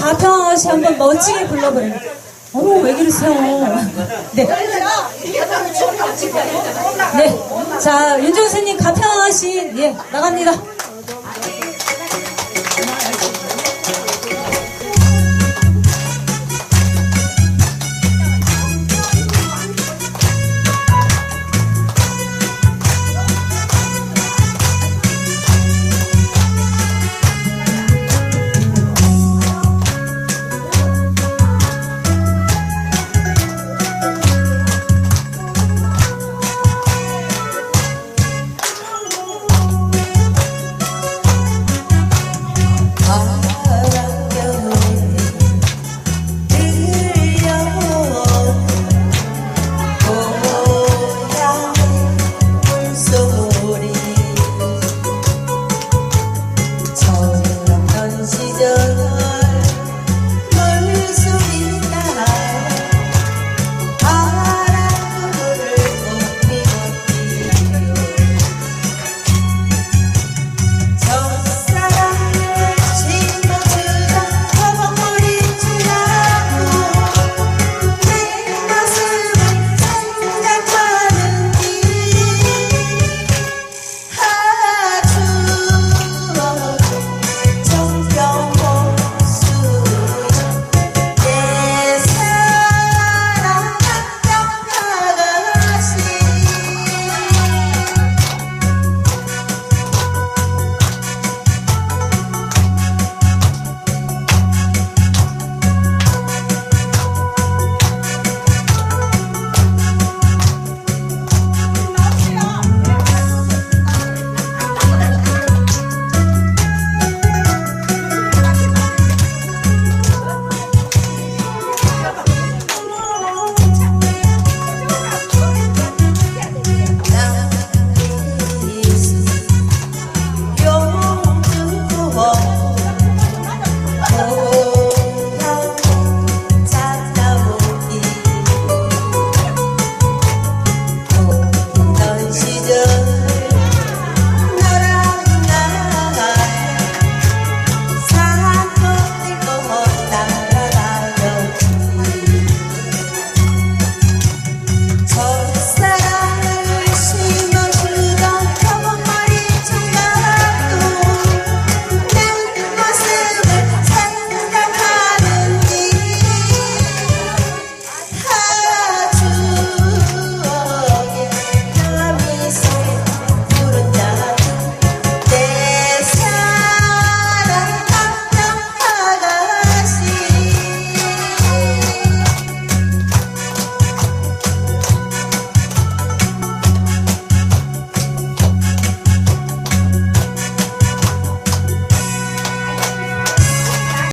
가평아가씨 한번 멋지게 불러버려요. 어머, 왜 그러세요? 네. 네. 자, 윤정수님, 가평 씨, 예, 나갑니다.